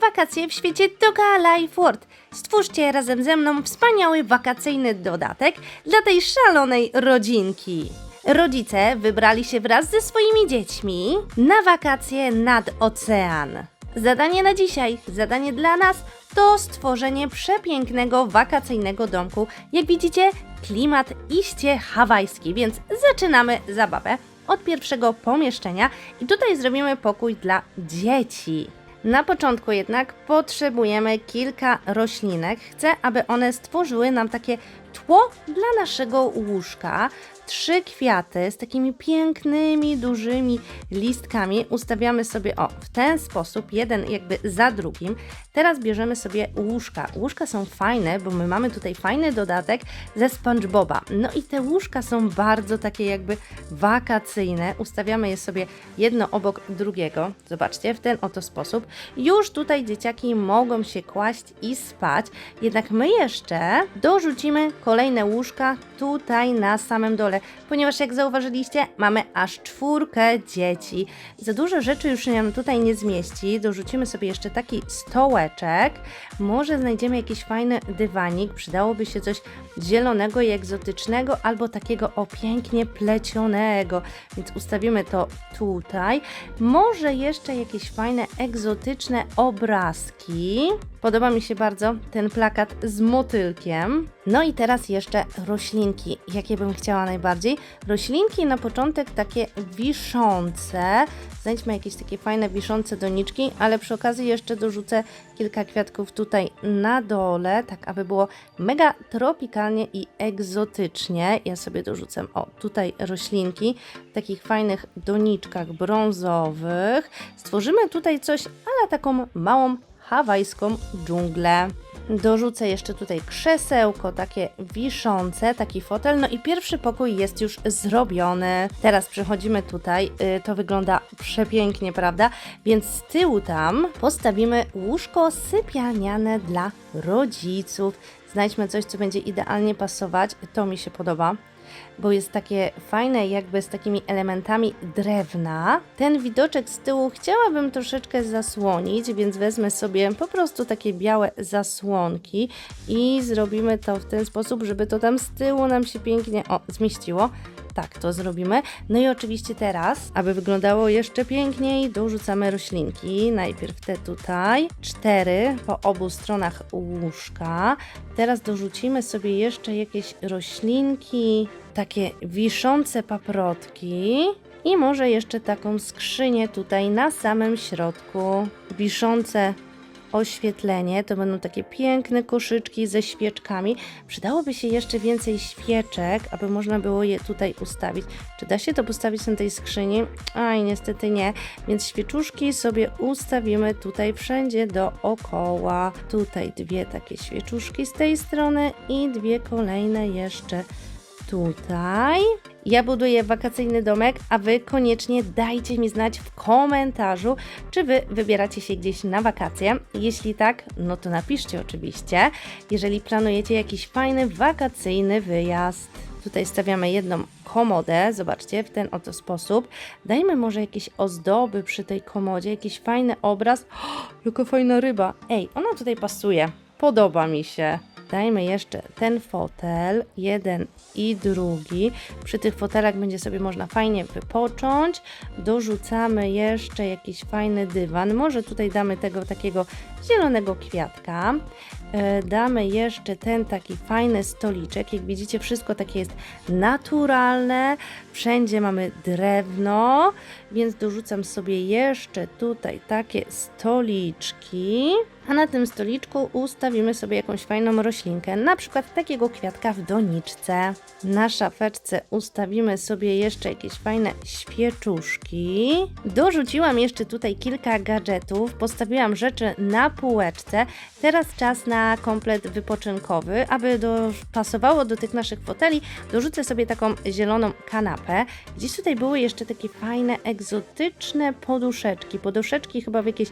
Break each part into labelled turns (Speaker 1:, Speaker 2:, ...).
Speaker 1: Wakacje w świecie Doga Life World. Stwórzcie razem ze mną wspaniały wakacyjny dodatek dla tej szalonej rodzinki. Rodzice wybrali się wraz ze swoimi dziećmi na wakacje nad ocean. Zadanie na dzisiaj, zadanie dla nas to stworzenie przepięknego wakacyjnego domku. Jak widzicie, klimat iście hawajski, więc zaczynamy zabawę od pierwszego pomieszczenia i tutaj zrobimy pokój dla dzieci. Na początku jednak potrzebujemy kilka roślinek. Chcę, aby one stworzyły nam takie tło dla naszego łóżka. Trzy kwiaty z takimi pięknymi, dużymi listkami ustawiamy sobie o w ten sposób, jeden jakby za drugim. Teraz bierzemy sobie łóżka. Łóżka są fajne, bo my mamy tutaj fajny dodatek ze SpongeBoba. No i te łóżka są bardzo takie jakby wakacyjne. Ustawiamy je sobie jedno obok drugiego. Zobaczcie, w ten oto sposób. Już tutaj dzieciaki mogą się kłaść i spać. Jednak my jeszcze dorzucimy kolejne łóżka tutaj na samym dole, ponieważ jak zauważyliście, mamy aż czwórkę dzieci. Za dużo rzeczy już nam tutaj nie zmieści. Dorzucimy sobie jeszcze taki stołeczek. Może znajdziemy jakiś fajny dywanik. Przydałoby się coś zielonego i egzotycznego, albo takiego o pięknie plecionego. Więc ustawimy to tutaj. Może jeszcze jakieś fajne, egzotyczne obrazki. Podoba mi się bardzo ten plakat z motylkiem. No i teraz jeszcze roślinki. Jakie bym chciała najbardziej? Roślinki na początek takie wiszące. Znajdźmy jakieś takie fajne wiszące doniczki, ale przy okazji jeszcze dorzucę kilka kwiatków tutaj na dole, tak aby było mega tropikalnie i egzotycznie. Ja sobie dorzucę, o, tutaj roślinki w takich fajnych doniczkach brązowych. Stworzymy tutaj coś, ale taką małą hawajską dżunglę. Dorzucę jeszcze tutaj krzesełko, takie wiszące, taki fotel. No i pierwszy pokój jest już zrobiony. Teraz przechodzimy tutaj. y, To wygląda przepięknie, prawda? Więc z tyłu tam postawimy łóżko sypialniane dla rodziców. Znajdźmy coś, co będzie idealnie pasować. To mi się podoba bo jest takie fajne, jakby z takimi elementami drewna. Ten widoczek z tyłu chciałabym troszeczkę zasłonić, więc wezmę sobie po prostu takie białe zasłonki i zrobimy to w ten sposób, żeby to tam z tyłu nam się pięknie o, zmieściło. Tak, to zrobimy. No i oczywiście teraz, aby wyglądało jeszcze piękniej, dorzucamy roślinki. Najpierw te tutaj, cztery po obu stronach łóżka. Teraz dorzucimy sobie jeszcze jakieś roślinki, takie wiszące paprotki. I może jeszcze taką skrzynię tutaj na samym środku. Wiszące oświetlenie. To będą takie piękne koszyczki ze świeczkami. Przydałoby się jeszcze więcej świeczek, aby można było je tutaj ustawić. Czy da się to postawić na tej skrzyni? Aj, niestety nie. Więc świeczuszki sobie ustawimy tutaj wszędzie dookoła. Tutaj dwie takie świeczuszki z tej strony i dwie kolejne jeszcze tutaj. Ja buduję wakacyjny domek, a Wy koniecznie dajcie mi znać w komentarzu, czy Wy wybieracie się gdzieś na wakacje. Jeśli tak, no to napiszcie oczywiście, jeżeli planujecie jakiś fajny wakacyjny wyjazd. Tutaj stawiamy jedną komodę, zobaczcie, w ten oto sposób. Dajmy może jakieś ozdoby przy tej komodzie, jakiś fajny obraz. Jaka fajna ryba. Ej, ona tutaj pasuje. Podoba mi się. Dajmy jeszcze ten fotel, jeden i drugi. Przy tych fotelach będzie sobie można fajnie wypocząć. Dorzucamy jeszcze jakiś fajny dywan. Może tutaj damy tego takiego zielonego kwiatka. E, Damy jeszcze ten taki fajny stoliczek. Jak widzicie, wszystko takie jest naturalne. Wszędzie mamy drewno, więc dorzucam sobie jeszcze tutaj takie stoliczki. A na tym stoliczku ustawimy sobie jakąś fajną roślinkę, na przykład takiego kwiatka w doniczce. Na szafeczce ustawimy sobie jeszcze jakieś fajne świeczuszki. Dorzuciłam jeszcze tutaj kilka gadżetów, postawiłam rzeczy na półeczce. Teraz czas na komplet wypoczynkowy. Aby dopasowało do tych naszych foteli, dorzucę sobie taką zieloną kanapę. Gdzieś tutaj były jeszcze takie fajne, egzotyczne poduszeczki. Poduszeczki chyba w jakieś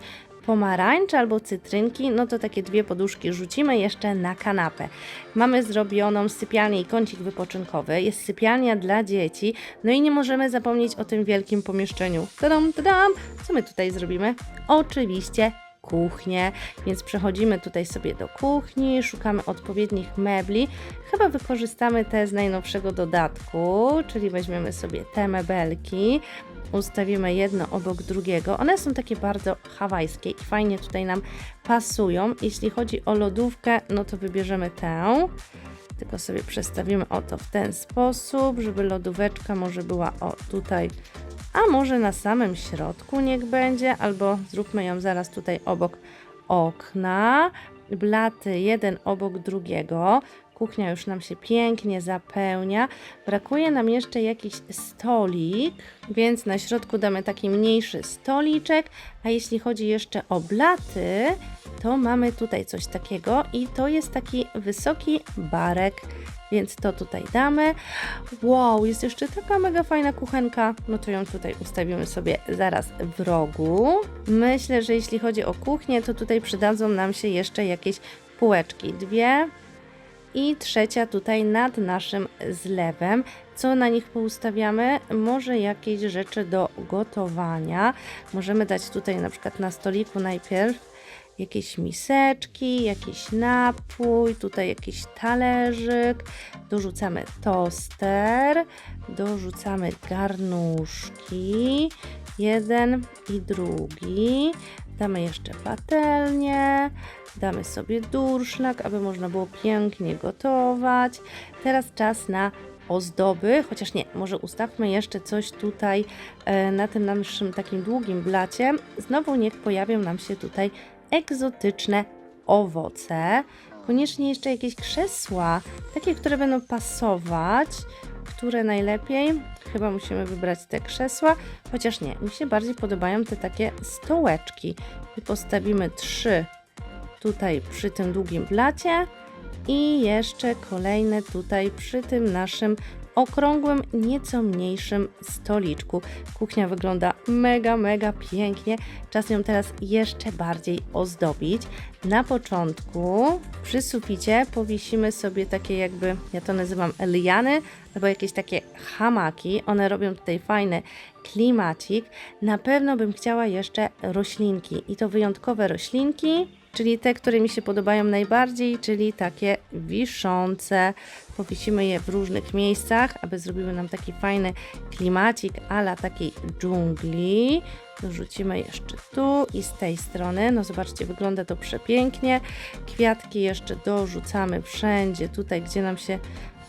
Speaker 1: pomarańcze albo cytrynki, no to takie dwie poduszki rzucimy jeszcze na kanapę. Mamy zrobioną sypialnię i kącik wypoczynkowy, jest sypialnia dla dzieci, no i nie możemy zapomnieć o tym wielkim pomieszczeniu. Tadam, tadam! Co my tutaj zrobimy? Oczywiście kuchnię, więc przechodzimy tutaj sobie do kuchni, szukamy odpowiednich mebli. Chyba wykorzystamy te z najnowszego dodatku, czyli weźmiemy sobie te mebelki, ustawimy jedno obok drugiego. One są takie bardzo hawajskie i fajnie tutaj nam pasują. Jeśli chodzi o lodówkę, no to wybierzemy tę. Tylko sobie przestawimy o to w ten sposób, żeby lodóweczka może była o tutaj, a może na samym środku niech będzie, albo zróbmy ją zaraz tutaj obok okna. Blaty jeden obok drugiego. Kuchnia już nam się pięknie zapełnia. Brakuje nam jeszcze jakiś stolik, więc na środku damy taki mniejszy stoliczek. A jeśli chodzi jeszcze o blaty, to mamy tutaj coś takiego i to jest taki wysoki barek, więc to tutaj damy. Wow, jest jeszcze taka mega fajna kuchenka, no to ją tutaj ustawimy sobie zaraz w rogu. Myślę, że jeśli chodzi o kuchnię, to tutaj przydadzą nam się jeszcze jakieś półeczki, dwie i trzecia tutaj nad naszym zlewem. Co na nich poustawiamy? Może jakieś rzeczy do gotowania. Możemy dać tutaj na przykład na stoliku najpierw jakieś miseczki, jakiś napój, tutaj jakiś talerzyk, dorzucamy toster, dorzucamy garnuszki, jeden i drugi, damy jeszcze patelnię, damy sobie durszlak, aby można było pięknie gotować. Teraz czas na ozdoby, chociaż nie, może ustawmy jeszcze coś tutaj e, na tym naszym takim długim blacie. Znowu niech pojawią nam się tutaj egzotyczne owoce. Koniecznie jeszcze jakieś krzesła, takie, które będą pasować. Które najlepiej? Chyba musimy wybrać te krzesła, chociaż nie, mi się bardziej podobają te takie stołeczki. I postawimy trzy tutaj przy tym długim blacie i jeszcze kolejne tutaj przy tym naszym okrągłym, nieco mniejszym stoliczku. Kuchnia wygląda mega, mega pięknie. Czas ją teraz jeszcze bardziej ozdobić. Na początku przy suficie powiesimy sobie takie jakby, ja to nazywam liany, albo jakieś takie hamaki. One robią tutaj fajny klimacik. Na pewno bym chciała jeszcze roślinki i to wyjątkowe roślinki czyli te, które mi się podobają najbardziej, czyli takie wiszące. Powiesimy je w różnych miejscach, aby zrobiły nam taki fajny klimacik ala takiej dżungli. Dorzucimy jeszcze tu i z tej strony. No zobaczcie, wygląda to przepięknie. Kwiatki jeszcze dorzucamy wszędzie, tutaj gdzie nam się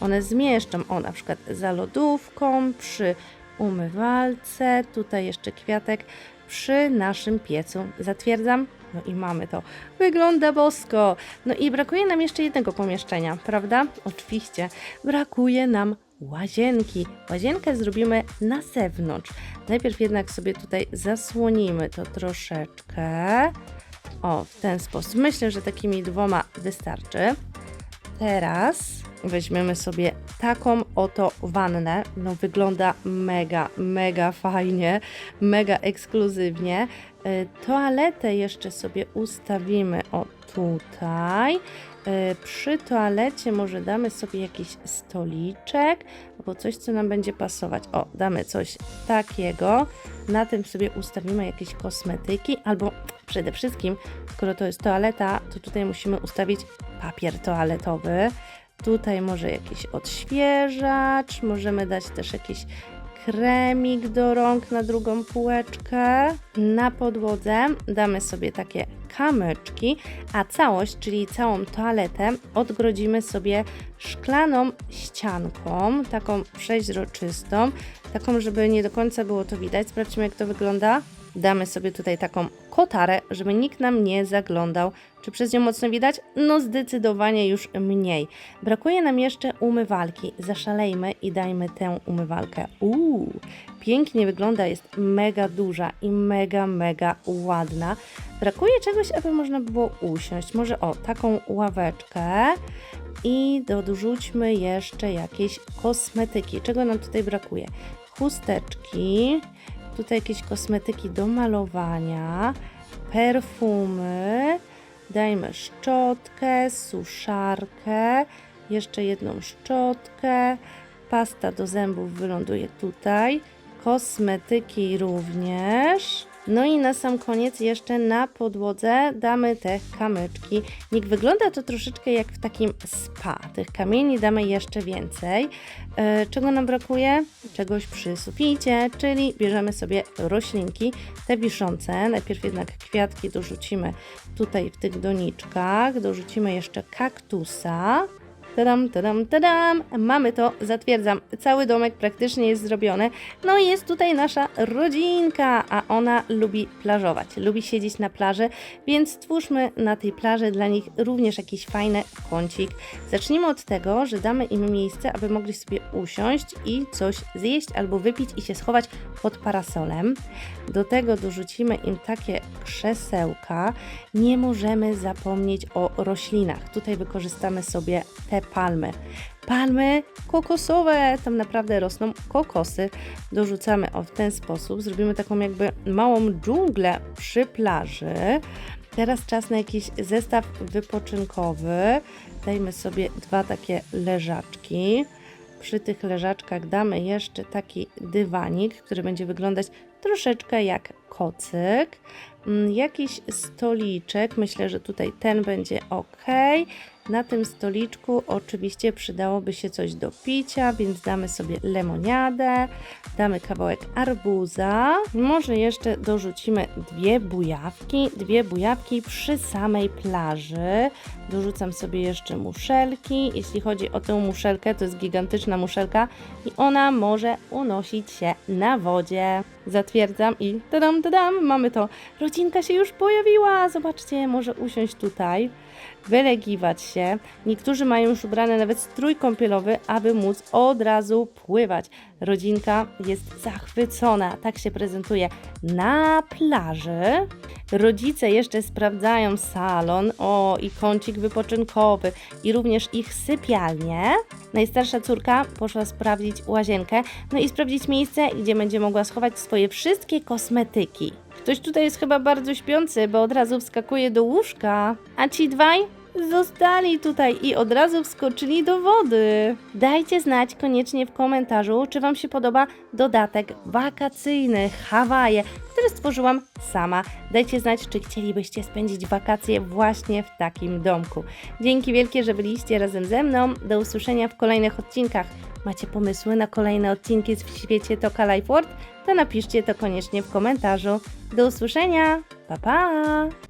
Speaker 1: one zmieszczą. O, na przykład za lodówką, przy umywalce, tutaj jeszcze kwiatek przy naszym piecu. Zatwierdzam? No i mamy to. Wygląda bosko. No i brakuje nam jeszcze jednego pomieszczenia, prawda? Oczywiście. Brakuje nam łazienki. Łazienkę zrobimy na zewnątrz. Najpierw jednak sobie tutaj zasłonimy to troszeczkę. O, w ten sposób. Myślę, że takimi dwoma wystarczy. Teraz weźmiemy sobie taką oto wannę. No wygląda mega, mega fajnie, mega ekskluzywnie. Y, Toaletę jeszcze sobie ustawimy o tutaj. Y, Przy toalecie może damy sobie jakiś stoliczek albo coś, co nam będzie pasować. O, damy coś takiego. Na tym sobie ustawimy jakieś kosmetyki albo przede wszystkim, skoro to jest toaleta, to tutaj musimy ustawić papier toaletowy. Tutaj może jakiś odświeżacz, możemy dać też jakiś kremik do rąk na drugą półeczkę. Na podłodze damy sobie takie kamyczki, a całość, czyli całą toaletę odgrodzimy sobie szklaną ścianką, taką przeźroczystą, taką, żeby nie do końca było to widać. Sprawdźmy, jak to wygląda. Damy sobie tutaj taką kotarę, żeby nikt nam nie zaglądał. Czy przez nią mocno widać? No zdecydowanie już mniej. Brakuje nam jeszcze umywalki. Zaszalejmy i dajmy tę umywalkę. Uuu, pięknie wygląda, jest mega duża i mega, mega ładna. Brakuje czegoś, aby można było usiąść. Może o, taką ławeczkę i dorzućmy jeszcze jakieś kosmetyki. Czego nam tutaj brakuje? Chusteczki, tutaj jakieś kosmetyki do malowania, perfumy, dajmy szczotkę, suszarkę, jeszcze jedną szczotkę, pasta do zębów wyląduje tutaj, kosmetyki również. No i na sam koniec jeszcze na podłodze damy te kamyczki. Niech wygląda to troszeczkę jak w takim spa. Tych kamieni damy jeszcze więcej. E, czego nam brakuje? Czegoś przy suficie, czyli bierzemy sobie roślinki, te wiszące. Najpierw jednak kwiatki dorzucimy tutaj w tych doniczkach. Dorzucimy jeszcze kaktusa. Tadam, tadam, tadam. Mamy to, zatwierdzam. Cały domek praktycznie jest zrobiony. No i jest tutaj nasza rodzinka, a ona lubi plażować, lubi siedzieć na plaży, więc stwórzmy na tej plaży dla nich również jakiś fajny kącik. Zacznijmy od tego, że damy im miejsce, aby mogli sobie usiąść i coś zjeść albo wypić i się schować pod parasolem. Do tego dorzucimy im takie krzesełka. Nie możemy zapomnieć o roślinach. Tutaj wykorzystamy sobie te palmy. Palmy kokosowe, tam naprawdę rosną kokosy. Dorzucamy o w ten sposób, zrobimy taką jakby małą dżunglę przy plaży. Teraz czas na jakiś zestaw wypoczynkowy. Dajmy sobie dwa takie leżaczki. Przy tych leżaczkach damy jeszcze taki dywanik, który będzie wyglądać troszeczkę jak kocyk. Mm, Jakiś stoliczek, myślę, że tutaj ten będzie ok. Na tym stoliczku oczywiście przydałoby się coś do picia, więc damy sobie lemoniadę, damy kawałek arbuza, może jeszcze dorzucimy dwie bujawki, dwie bujawki przy samej plaży. Dorzucam sobie jeszcze muszelki. Jeśli chodzi o tę muszelkę, to jest gigantyczna muszelka i ona może unosić się na wodzie. Zatwierdzam i tadam, tadam, mamy to. Rodzinka się już pojawiła, zobaczcie, może usiąść tutaj wylegiwać się. Niektórzy mają już ubrane nawet strój kąpielowy, aby móc od razu pływać. Rodzinka jest zachwycona, tak się prezentuje na plaży. Rodzice jeszcze sprawdzają salon, o i kącik wypoczynkowy i również ich sypialnię. Najstarsza córka poszła sprawdzić łazienkę, no i sprawdzić miejsce, gdzie będzie mogła schować swoje wszystkie kosmetyki. Ktoś tutaj jest chyba bardzo śpiący, bo od razu wskakuje do łóżka. A ci dwaj zostali tutaj i od razu wskoczyli do wody. Dajcie znać koniecznie w komentarzu, czy Wam się podoba dodatek wakacyjny Hawaje, który stworzyłam sama. Dajcie znać, czy chcielibyście spędzić wakacje właśnie w takim domku. Dzięki wielkie, że byliście razem ze mną. Do usłyszenia w kolejnych odcinkach. Macie pomysły na kolejne odcinki w świecie Toka Life World? To napiszcie to koniecznie w komentarzu. Do usłyszenia. Pa pa!